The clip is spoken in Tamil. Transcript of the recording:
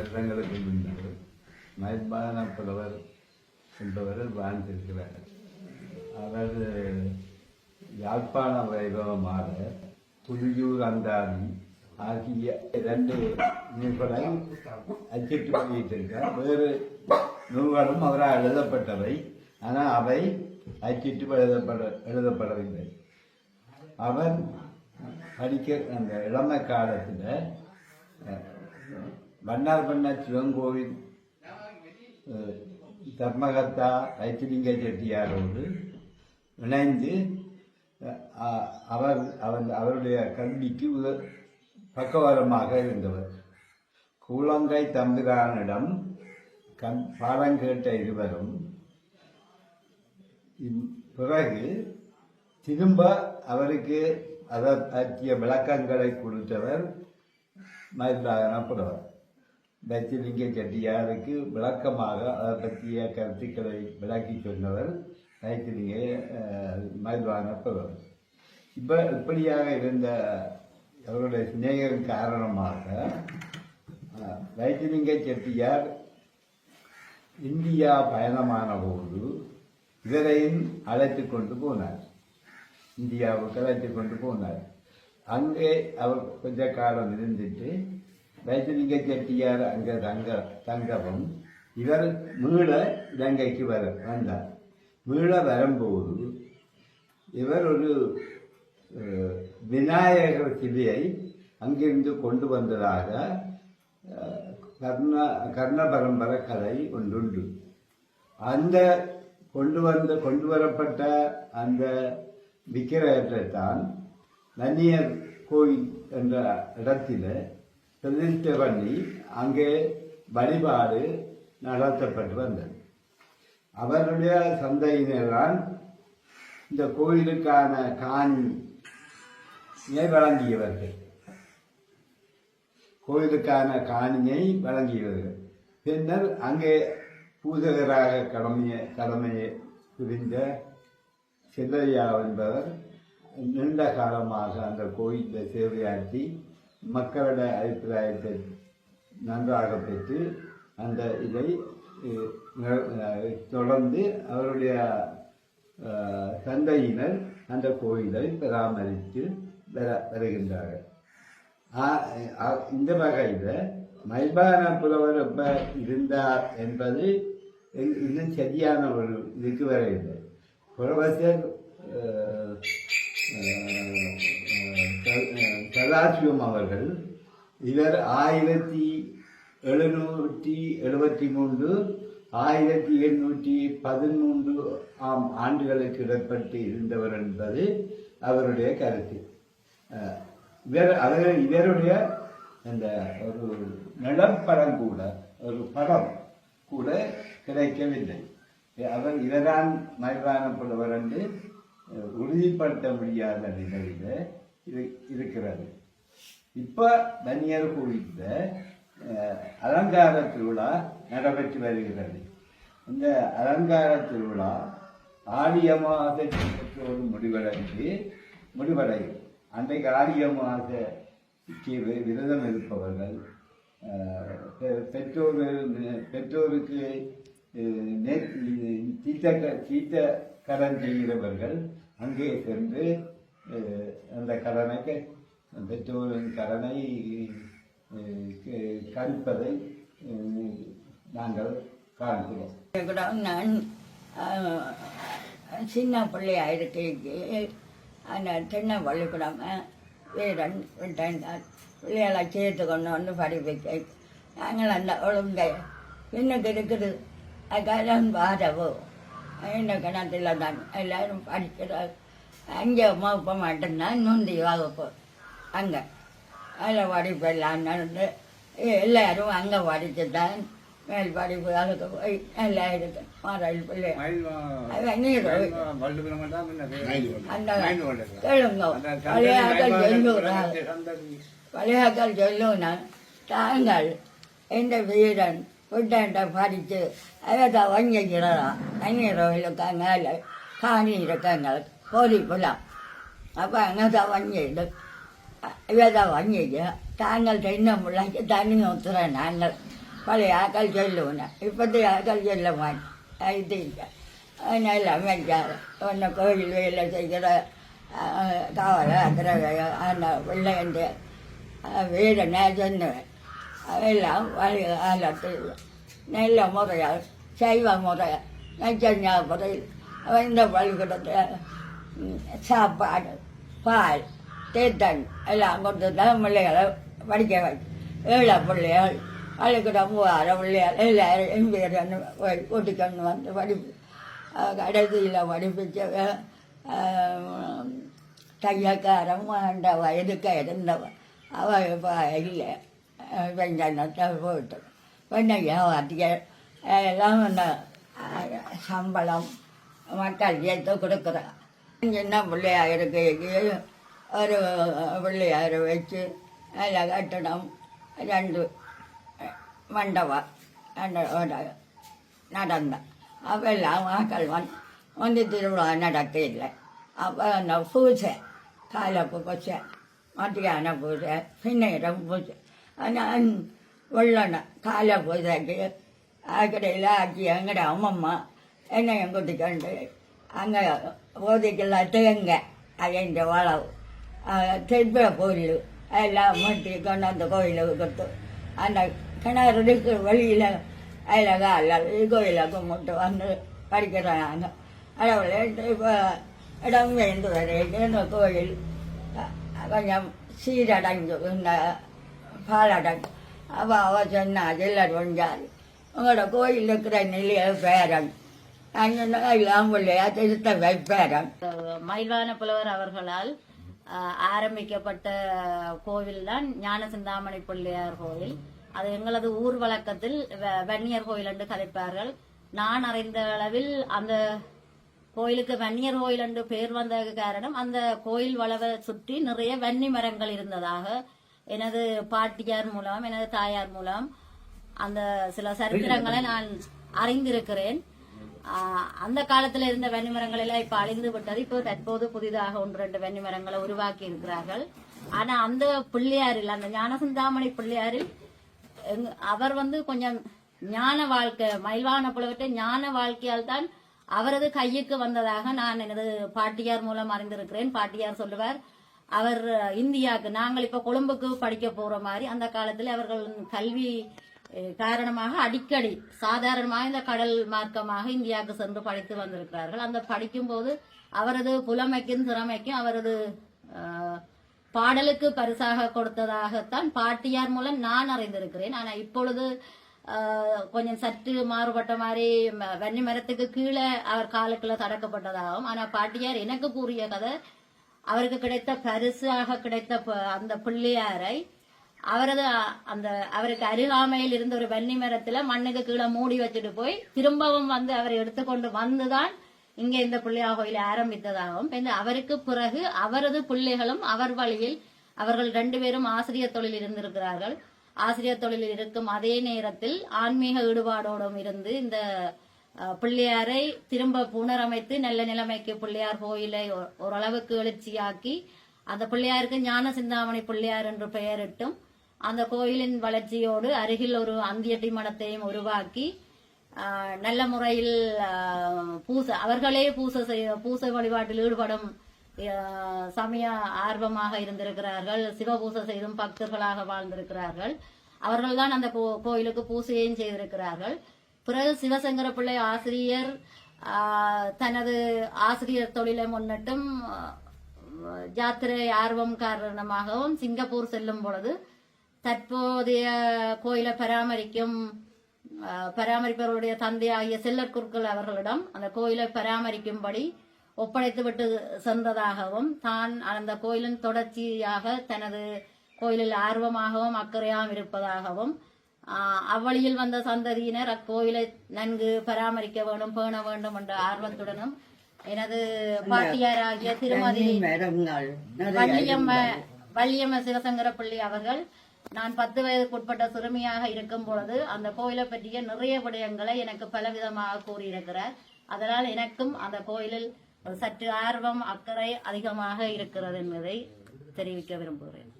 வருடங்களுக்கு முன்னர் மயப்பான புலவர் என்பவர் வாழ்ந்திருக்கிறார். அவர் யாழ்ப்பாண வைபவமாக புலியூர் அந்தாதி ஆகிய இரண்டு நூல்களையும் அச்சிட்டு வெளியிட்டிருக்கார் வேறு நூல்களும் அவரால் எழுதப்பட்டவை. ஆனால் அவை அச்சிட்டு எழுதப்பட எழுதப்படவில்லை. அவர் படிக்க அந்த இளமை காலத்தில் வண்ணார் பண்ண சிவங்கோவில் தர்மகர்த்தா வைத்திலிங்க செட்டியாரோடு இணைந்து அவர் அவர் அவருடைய கல்விக்கு உத இருந்தவர். கூலங்கை தம்பிரானிடம் கண் பாடம் கேட்ட இருவரும் பிறகு திரும்ப அவருக்கு அதை பற்றிய விளக்கங்களை கொடுத்தவர் மயிலாகனப்படுவார் பச்சலிங்க செட்டியாருக்கு விளக்கமாக அதை பற்றிய கருத்துக்களை விளக்கி சொன்னவர் வைத்திலிங்க மயில்வானப்படுவார் இப்போ இப்படியாக இருந்த அவருடைய சிநேகம் காரணமாக வைத்திலிங்க செட்டியார் இந்தியா பயணமான போது இவரையும் அழைத்து கொண்டு போனார். இந்தியாவுக்கு அழைத்து கொண்டு போனார். அங்கே அவர் கொஞ்ச காலம் இருந்துட்டு வைத்திலிங்க செட்டியார் அங்கே தங்க தங்கவும் இவர் மீள இலங்கைக்கு வர வந்தார். மீள வரும்போது இவர் ஒரு விநாயகர் சிலையை அங்கிருந்து கொண்டு வந்ததாக கர்ண கர்ண பரம்பரை கதை ஒன்றுண்டு. அந்த கொண்டு வந்த கொண்டு வரப்பட்ட அந்த விக்கிரகத்தை தான் நன்னியர் கோயில் என்ற இடத்தில் பிரதிஷ்டை பண்ணி அங்கே வழிபாடு நடத்தப்பட்டு வந்தது. அவருடைய சந்தையினர்தான் இந்த கோயிலுக்கான காணியை வழங்கியவர்கள். கோயிலுக்கான காணியை வழங்கியவர்கள். பின்னர் அங்கே பூஜகராக கடமையை கடமையை புரிந்த சில்லையா என்பவர் நீண்ட காலமாக அந்த கோயிலில் சேவையாற்றி மக்களோட அபிப்பிராயத்தை நன்றாக பெற்று அந்த இதை தொடர்ந்து அவருடைய தந்தையினர் அந்த கோயிலை பராமரித்து வர வருகின்றார்கள். இந்த வகையில் மைபான புலவர் எப்ப இருந்தார் என்பது இன்னும் சரியான ஒரு இதுக்கு வரையில்லை. புலவசர் கலாசியம் சதாசிவம் அவர்கள் இவர் ஆயிரத்தி எழுநூற்றி எழுபத்தி மூன்று ஆயிரத்தி எண்ணூற்றி பதிமூன்று ஆம் ஆண்டுகளுக்கு இடப்பட்டு இருந்தவர் என்பது அவருடைய கருத்து. இவர் அவர் இவருடைய அந்த ஒரு நிலப்படம் கூட ஒரு படம் கூட கிடைக்கவில்லை. அவர் இவர்தான் மயிலானப்படுவர் என்று உறுதிப்படுத்த முடியாத நிலையில இரு இருக்கிறது. இப்போ தனியார் கோயில்ல அலங்கார திருவிழா நடைபெற்று வருகிறது. இந்த அலங்கார திருவிழா ஆடி அமாவாசையோடு முடிவடைந்து முடிவடையும். அன்றைக்கு ஆடிய அமாவாசைக்கு விரதம் இருப்பவர்கள் பெ- பெற்றோர் பெற்றோருக்கு நேற்று நே- தீர்த்த கடன் செய்கிறவர்கள் அங்கே சென்று அந்த கடனை பெற்றோரின் கடனை கழிப்பதை நாங்கள் காண்கிறோம் கூட நான் சின்ன பிள்ளையா இருக்கைக்கு அந்த சின்ன பள்ளிக்கூடம் வீரன் விட்டேன் பிள்ளைகளை சேர்த்து கொண்டு வந்து படிப்பிக்க நாங்கள் அந்த ஒழுங்கை இன்னைக்கு இருக்குது அதுக்காக பாதவோ இந்த கிணத்துல தான் எல்லாரும் படிக்கிறார் அங்கே வகுப்பு மட்டும்தான் நொந்தி வகுப்பு அங்கே. அதில் படிப்பு எல்லாம் நடந்து எல்லாரும் அங்கே படித்து தான் மேல் படிப்பு அதுக்கு போய் எல்லாம் இருக்கு மாறாள் பிள்ளை அந்த கேளுங்க பழையாக்கள் சொல்லுகிறாங்க பழையாக்கள் சொல்லுனா தாங்கள் எந்த வீரன் விட்டாண்ட படித்து அதை வங்கிக்கிறா. தண்ணீர் இருக்காங்க காணி இருக்காங்க கோழி புலாம் அப்போ அங்கே தான் வங்கிடு இவதான் வங்கிக்கு தாங்கள் தென்ன முள்ளாக்கி தண்ணி ஊற்றுறோம் நாங்கள் பழைய ஆக்கள் சொல்லுவேன் இப்போதைய ஆக்கள் சொல்ல மாட்டேன் இது இல்லை அதனால அமைச்சார் ஒன்று கோயில் வேலை செய்கிற காவல அதிரவை அந்த பிள்ளைங்க வீடு நான் சொன்னேன் எல்லாம் வழி காலத்தில் நல்ல முறையாக சைவ முறையாக சாப்பாடு பால் தேத்தன் எல்லாம் கொடுத்து தான் பிள்ளைகளை படிக்க வச்சு ஏழை பிள்ளைகள் பள்ளிக்கூடம் மூவாயிரம் பிள்ளைகள் எல்லாரும் எம்பேரன்னு ஒட்டிக்கொண்டு வந்து படிப்பு கடைசியில் படிப்பிச்சவ தையக்காரன் வேண்ட வயதுக்கு இருந்தவன். அவள் இப்போ இல்லை. வெஞ்சனத்தை போயிட்டு. வெண்ணையா வாத்திய எல்லாம் சம்பளம் மக்கள் சேர்த்து கொடுக்குறான். சின்ன பிள்ளையாருக்கு ஒரு பிள்ளையார் வச்சு நல்ல கட்டடம் ரெண்டு மண்டபம். நடந்தேன் அப்போ எல்லாம் மக்கள் வந்து வந்து திருவிழா நடக்க இல்லை அப்போ அந்த பூஜை காலப்பு பூஜை மத்தியான பூஜை பின்னேரம் பூஜை. ஆனால் வெள்ளன கால பூஜைக்கு அக்கடையில் ஆக்கி எங்கட அம்மம்மா என்னையும் கூட்டிக்கொண்டு அங்கே பூஜைக்கெல்லாம் தேங்க அதைந்த வளவு. தெப்ப கோயில் எல்லாம் மூட்டி கொண்டு அந்த கோயிலுக்கு கொடுத்து அந்த கிணறுக்கு வழியில் அழகா அல்ல கோயிலை கும்பிட்டு வந்து படிக்கிறாங்க. அளவில் இப்போ இடம் வேண்டு வரைக்கும் இந்த கோயில் கொஞ்சம் சீரடைஞ்சு இந்த பாலடைஞ்சு அப்போ அவ சொன்னா அதில் கொஞ்சாது. உங்களோட கோயில் இருக்கிற நிலைய பேரன் திருத்த மயில்வான புலவர் அவர்களால் ஆரம்பிக்கப்பட்ட கோவில் தான் ஞான சிந்தாமணி பிள்ளையார் கோவில். அது எங்களது ஊர் வழக்கத்தில் வ- வன்னியர் கோயில் என்று கதைப்பார்கள். நான் அறிந்த அளவில் அந்த கோயிலுக்கு வன்னியர் கோயில் என்று பெயர் வந்ததுக்கு காரணம் அந்த கோயில் வளவை சுற்றி நிறைய வன்னி மரங்கள் இருந்ததாக. எனது பாட்டியார் மூலம் எனது தாயார் மூலம் அந்த சில சரித்திரங்களை நான் அறிந்திருக்கிறேன். அந்த காலத்துல இருந்த வெண்ணிமரங்கள் எல்லாம் இப்ப அழிந்து விட்டது. இப்போ தற்போது புதிதாக ஒன்று ரெண்டு வெண்ணிமரங்களை உருவாக்கி இருக்கிறார்கள். ஆனா அந்த பிள்ளையாரில் அந்த ஞானசிந்தாமணி பிள்ளையாரில் அவர் வந்து கொஞ்சம் ஞான வாழ்க்கை மயில்வான புலவற்றை ஞான வாழ்க்கையால் தான் அவரது கையுக்கு வந்ததாக நான் எனது பாட்டியார் மூலம் அறிந்திருக்கிறேன். பாட்டியார் சொல்லுவார் அவர் இந்தியாவுக்கு நாங்கள் இப்ப கொழும்புக்கு படிக்க போற மாதிரி அந்த காலத்தில் அவர்கள் கல்வி காரணமாக அடிக்கடி சாதாரணமாக இந்த கடல் மார்க்கமாக இந்தியாவுக்கு சென்று படித்து வந்திருக்கிறார்கள். அந்த படிக்கும்போது அவரது புலமைக்கும் திறமைக்கும் அவரது பாடலுக்கு பரிசாக கொடுத்ததாகத்தான் பாட்டியார் மூலம் நான் அறிந்திருக்கிறேன். ஆனால் இப்பொழுது கொஞ்சம் சற்று மாறுபட்ட மாதிரி ம- வன்னி மரத்துக்கு கீழே அவர் காலுக்குள்ள தடக்கப்பட்டதாகவும் ஆனால் பாட்டியார் எனக்கு கூறிய கதை அவருக்கு கிடைத்த பரிசாக கிடைத்த ப- அந்த பிள்ளையாரை அவரது அந்த அவருக்கு அருகாமையில் இருந்த ஒரு வன்னி மரத்துல மண்ணுக்கு கீழே மூடி வச்சுட்டு போய் திரும்பவும் வந்து அவரை எடுத்துக்கொண்டு வந்துதான் இங்க இந்த பிள்ளையா கோயிலை ஆரம்பித்ததாகவும் அவருக்கு பிறகு அவரது பிள்ளைகளும் அவர் வழியில் அவர்கள் ரெண்டு பேரும் ஆசிரியர் தொழில் இருந்திருக்கிறார்கள். ஆசிரியர் தொழிலில் இருக்கும் அதே நேரத்தில் ஆன்மீக ஈடுபாடோடும் இருந்து இந்த பிள்ளையாரை திரும்ப புனரமைத்து நல்ல நிலைமைக்கு பிள்ளையார் கோயிலை ஓரளவுக்கு எழுச்சியாக்கி அந்த பிள்ளையாருக்கு ஞான சிந்தாமணி பிள்ளையார் என்று பெயரிட்டும் அந்த கோயிலின் வளர்ச்சியோடு அருகில் ஒரு அந்தியட்டி மடத்தையும் உருவாக்கி நல்ல முறையில் பூசை அவர்களே பூசை செய்ய பூசை வழிபாட்டில் ஈடுபடும் சமய ஆர்வமாக இருந்திருக்கிறார்கள். சிவபூசை செய்தும் பக்தர்களாக வாழ்ந்திருக்கிறார்கள். அவர்கள்தான் அந்த கோ- கோயிலுக்கு பூசையும் செய்திருக்கிறார்கள். பிறகு சிவசங்கர பிள்ளை ஆசிரியர் தனது ஆசிரியர் தொழிலை முன்னிட்டும் ஜாத்திரை ஆர்வம் காரணமாகவும் சிங்கப்பூர் செல்லும் பொழுது தற்போதைய கோயிலை பராமரிக்கும் பராமரிப்பவர்களுடைய தந்தையாகிய செல்லர் குருக்கள் அவர்களிடம் அந்த கோயிலை பராமரிக்கும்படி ஒப்படைத்துவிட்டு சென்றதாகவும் தான் அந்த கோயிலின் தொடர்ச்சியாக தனது கோயிலில் ஆர்வமாகவும் அக்கறையாகவும் இருப்பதாகவும் அவ்வழியில் வந்த சந்ததியினர் அக்கோயிலை நன்கு பராமரிக்க வேண்டும் பேண வேண்டும் என்ற ஆர்வத்துடனும் எனது பாட்டியாராகிய திருமதி வள்ளியம்ம வள்ளியம்ம சிவசங்கர பிள்ளை அவர்கள் நான் பத்து வயதுக்கு உட்பட்ட சிறுமியாக இருக்கும் பொழுது அந்த கோயிலை பற்றிய நிறைய விடயங்களை எனக்கு பலவிதமாக கூறியிருக்கிறார். அதனால் எனக்கும் அந்த கோயிலில் சற்று ஆர்வம் அக்கறை அதிகமாக இருக்கிறது என்பதை தெரிவிக்க விரும்புகிறேன்.